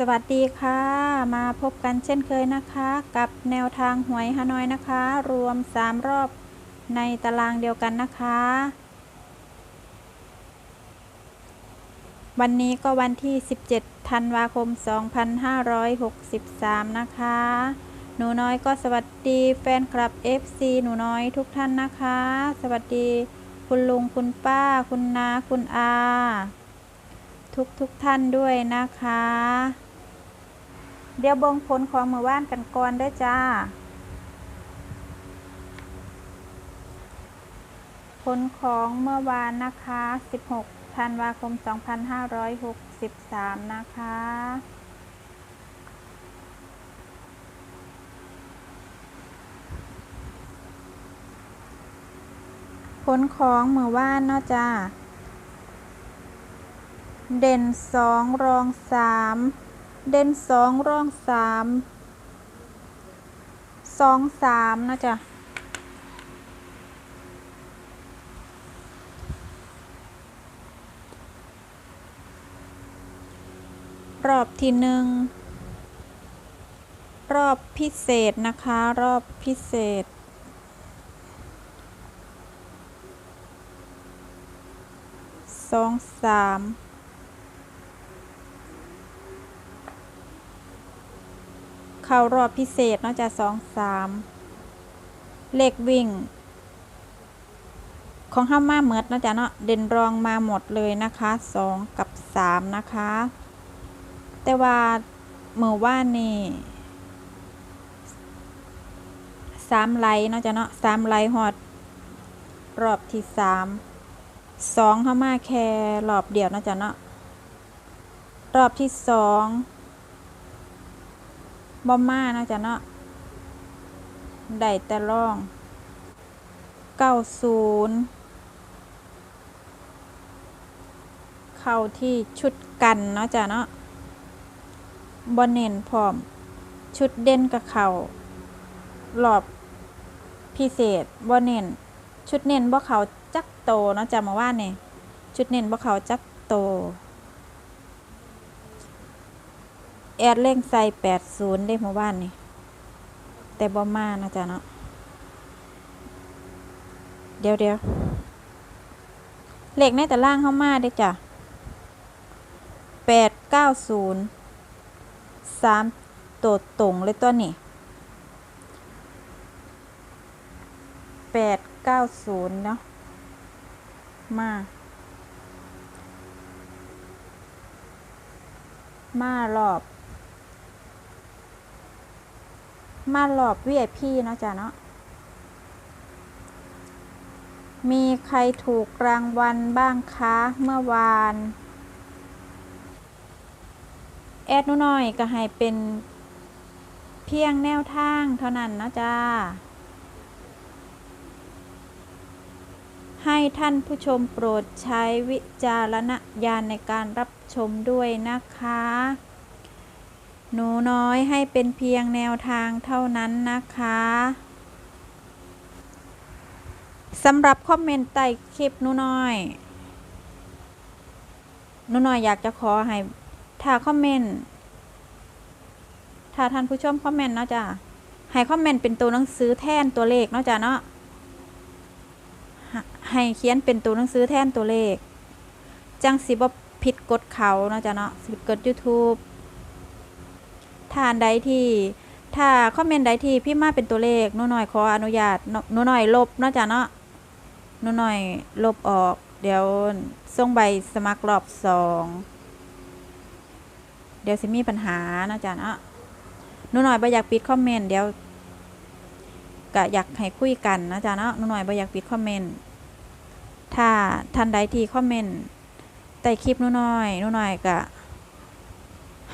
สวัสดีค่ะ มาพบกันเช่นเคยนะคะ กับแนวทางหวยฮานอยนะคะ รวม 3 รอบในตารางเดียวกันนะคะ วันนี้ก็วันที่ 17 ธันวาคม 2563 นะคะ หนูน้อยก็สวัสดีแฟนคลับ FC หนูน้อยทุกท่านนะคะ สวัสดีคุณลุงคุณป้า คุณนาคุณอาทุกทุกท่านด้วยนะคะ เดี๋ยวเบิ่งผลของมือว่านกันก่อนด้อจ้า ผลของเมื่อวานนะคะ 16ธันวาคม 2563 นะคะผลของมือว่านเนาะจ้า เด่นสองรองสาม เด่นสองร่องสามสองสามนะจ๊ะรอบที่หนึ่งรอบพิเศษนะคะ รอบพิเศษ สองสาม เข้ารอบพิเศษนอกจากสองสามเลขวิ่ง ของห้ามาเหมือดนาะจ๊ะเนาะเด่นรองมาหมดเลยนะคะสองกับสามนะคะ แต่ว่าเมื่อว่านนี่สามไลน์เนาะจ๊ะเนาะสามไลน์ฮอด รอบที่สามสองเข้ามาแค่รอบเดียวเนาะจ๊ะเนาะรอบที่สอง บอมมาเนาะจ๊ะเนาะได้แต่ร่องเก้าศูนย์เข้าที่ชุดกันเนาะจ๊ะเนาะบอเน้นพร้อม ชุดเด่นกับเขารอบพิเศษบอเน้นชุดเน้นบ่เขาจักโตเนาะจ๊ะมาว่าเนี่ยชุดเน้นบ่เขาจักโต แอดเร่งใส่แปดศูนย์ได้หมู่บ้านนี่ แต่บ่มานะจ๊ะเนาะ เดี๋ยวเดี๋ยวเลขในแต่ล่างเข้ามาได้จ้ะแปดเก้าศูนย์สามตัวตรงเลยตัวนี้แปดเก้าศูนย์เนาะ มามา รอบ มารอบ VIP เนาะจ้ะเนาะ มีใครถูกรางวัลบ้างคะ เมื่อวาน แอดนูน้อยก็ให้เป็นเพียงแนวทางเท่านั้นนะจ้า ให้ท่านผู้ชมโปรดใช้วิจารณญาณในการรับชมด้วยนะคะ หนูน้อยให้เป็นเพียงแนวทางเท่านั้นนะคะสำหรับคอมเมนต์ใต้คลิปหนูน้อยหนูน้อยอยากจะขอให้ถ้าคอมเมนต์ถ้าท่านผู้ชมคอมเมนต์เนาะจ้ะให้คอมเมนต์เป็นตัวหนังสือแทนตัวเลขเนาะจ้ะเนาะให้เขียนเป็นตัวหนังสือแทนตัวเลข จังสิบ่ผิดกฎเขาเนาะจ้ะเนาะสิผิดกฎ YouTube ถ้านใดที่ถ้าคอมเมนต์ใดที่พี่มาเป็นตัวเลขหนูหน่อยขออนุญาตหนูหน่อยลบนาะจ้ะเนาะหนูหน่อยลบออก เดี๋ยวส่งใบสมัครรอบสองเดี๋ยวสิมีปัญหาเนาะจ้ะเนาะหนูหน่อยบ่อยากปิดคอมเมนต์เดี๋ยวก็อยากให้คุยกันนะจ๊ะเนาะหนูหน่อยบ่อยากปิดคอมเมนต์ถ้าท่านใดที่คอมเมนต์ใต้คลิปหนูหน่อยหนูหน่อยก็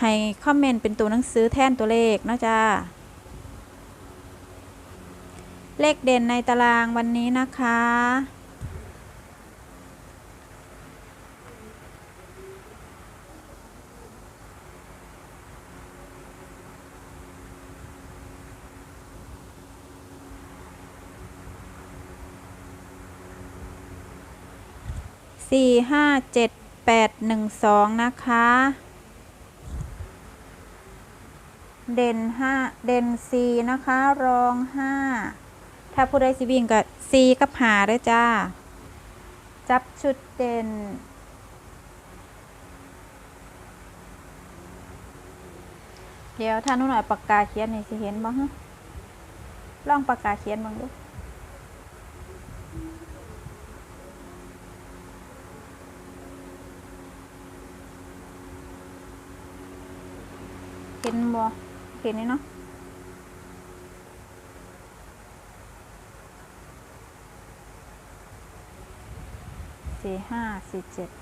ให้คอมเมนต์เป็นตัวหนังสือแทนตัวเลขนะจ้าเลขเด่นในตารางวันนี้นะคะสี่ห้าเจ็ดแปดหนึ่งสองนะคะ เด่นห้าเด่นสี่นะคะ รองห้าถ้าผู้ใดสิวิ่งก็สี่กับหาด้วยจ้า จับชุดเด่นเดี๋ยวถ้านูหน่อยปากกาเขียนนี่สิเห็นบ้างลองปากกาเขียนบ้างดูเห็นบ่ เห็นนี่เนาะสี่ห้าสี่เจ็ด